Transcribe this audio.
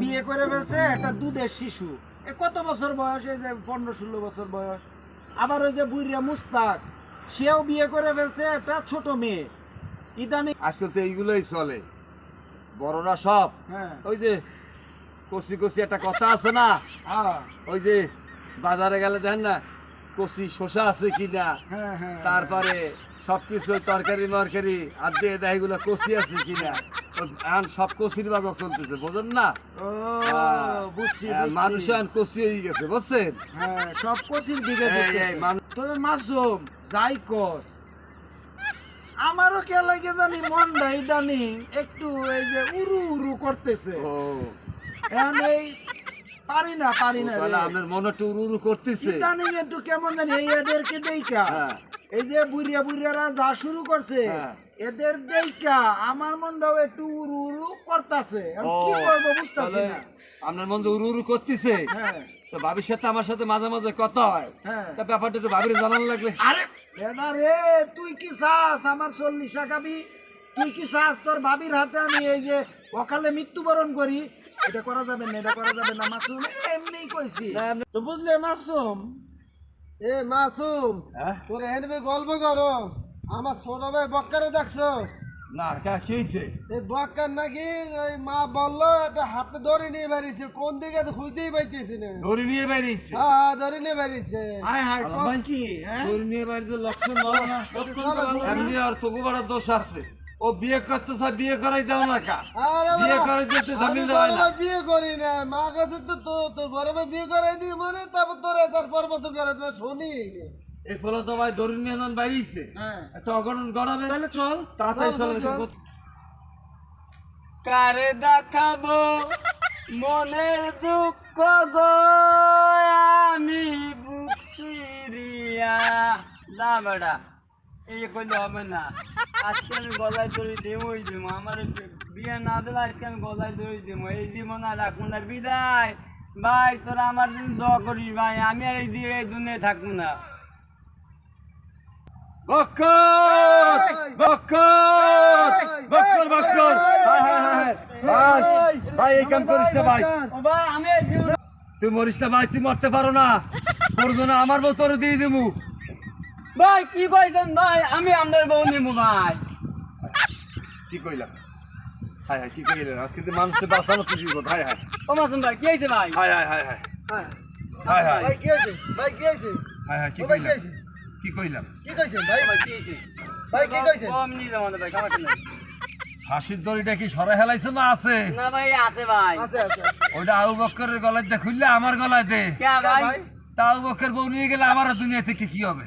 বিয়ে করে ফেলছে একটা দুধের শিশু। এ কত বছর বয়স? এই যে পনেরো ষোলো বছর বয়স। আবার ওই যে মুস্তাক সেও বিয়ে করে ফেলছে একটা ছোট মেয়ে। ইদানি আজকাল তো এইগুলোই চলে। বড়রা সব। হ্যাঁ। ওই যে কষি কষি একটা কথা আছে না? হ্যাঁ। ওই যে বাজারে গেলে দেখেন না কষি শসা আছে কিনা? হ্যাঁ হ্যাঁ। তারপরে সবকিছু তরকারি মরকারি আর দিয়ে দেয় এগুলো আছে কিনা? এখন সব কষির বাজার চলতেছে বোঝেন না? ও হ্যাঁ। বুঝছি মানুষ এখন কষি হয়ে গেছে বুঝছেন? হ্যাঁ সব কোচিং দিকে তবে মাসুম যাই কস। আমারও কে লাগে জানি মনটা ইদানিং একটু এই যে উরু উরু করতেছে। ও। এখন এই পারি না পারি না আপনার মনে একটু উড়ু করতেছে। একটু কেমন জানি এই এদেরকে দেইকা হ্যাঁ। এই যে বুড়িয়া বুড়িয়ারা যা শুরু করছে হ্যাঁ। এদের দেইকা আমার মনটাও একটু উরু উরু করতেছে কি করব বুঝতেছি না। আপনার মন উড়ু উড়ু করতেছে হ্যাঁ। তো ভাবির সাথে আমার সাথে মাঝে মাঝে কথা হয়। হ্যাঁ। তা ব্যাপারটা একটু ভাবির জানান লাগবে। আরে রে তুই কি চাস আমার চল্লিশ টাকাবি তুই কি চাস তোর ভাবির হাতে আমি এই যে অকালে মৃত্যুবরণ করি? এটা করা যাবে না এটা করা যাবে না মাসুম এমনি কইছি। তো বুঝলে মাসুম? এ মাসুম হ্যাঁ? তোর এনবে গল্প করো। আমার ছোট ভাই বক্কারে দেখছ? না কা কি হয়েছে এই বক্কার নাকি ওই মা বলল একটা হাতে দড়ি নিয়ে বেরিয়েছে। কোন দিকে তো খুঁজতেই পাইতেছি না। দড়ি নিয়ে বেরিয়েছে? হ্যাঁ দড়ি নিয়ে বেরিয়েছে। কি হ্যাঁ? দড়ি নিয়ে বেরিয়েছে লক্ষণ ভালো না এমনি আর তবু বড় দোষ আছে। ও বিয়ে করতে চায় বিয়ে করাই দাও না কা। আরে বিয়ে বাবা, করে দিতে ঝামেলা বড় না। বিয়ে করি না। মা কাছে তো তো তোর ভাই বিয়ে করাই দিই মানে তারপর তোরে তারপর বছর করে তোমার শুনি। এই ফলে তো ভাই দড়ি নিয়ে যখন বেরিয়েছে হ্যাঁ। একটা অঘটন গড়াবে তাহলে চল তাড়াতাড়ি চল। কারে। দেখাবো? মনের দুঃখ গো আমি বুক চিরিয়া না বেটা। এই করলে হবে না। আজকে আমি গলায় দড়ি দেবই দিব আমার বিয়ে না দিলে আজকে আমি গলায় দড়ি দিব এই দিব না রাখব না বিদায়। ভাই তোরা আমার জন্য দোয়া করিস ভাই। আমি আর এই দিয়ে এই দুনিয়ায় থাকব না। বক্কর বক্কর বক্কর বক্কর। হায় হায় হায় হায়। ভাই ভাই এই কাম করিস না ভাই। ও ভাই আমি এই জীবন তুই মরিস না ভাই। তুই মরতে পারো না। আমার বউ তোরে দিয়ে দেবো ভাই কি কইছেন ভাই? আমি আপনার বউ নিমু ভাই। কি কইলাম? হায় হায় কি কইলেন? আজকে তো মানুষের বাঁচানো তো জীবন। হায় হায় ও মাসুম ভাই কি হয়েছে ভাই? হায় হায় হায় হায়। হায় হায় ভাই কি আছে ভাই কি আছে হায় হায় কি ভাই কি কইলাম কি কইলাম কি কইছেন ভাই ভাই কি হয়েছে ভাই কি কইছেন ও আমি নিয়ে যাব ভাই সমস্যা নেই। ফাঁসির দড়িটা কি সরে হেলাইছো না আছে? না ভাই আছে ভাই। আছে আছে ওইটা আবু বক্করের গলায় দে খুললে আমার গলায় দে। কে ভাই? তা আবু বক্কর বউ নিয়ে গেলে আমার দুনিয়া থেকে কি হবে?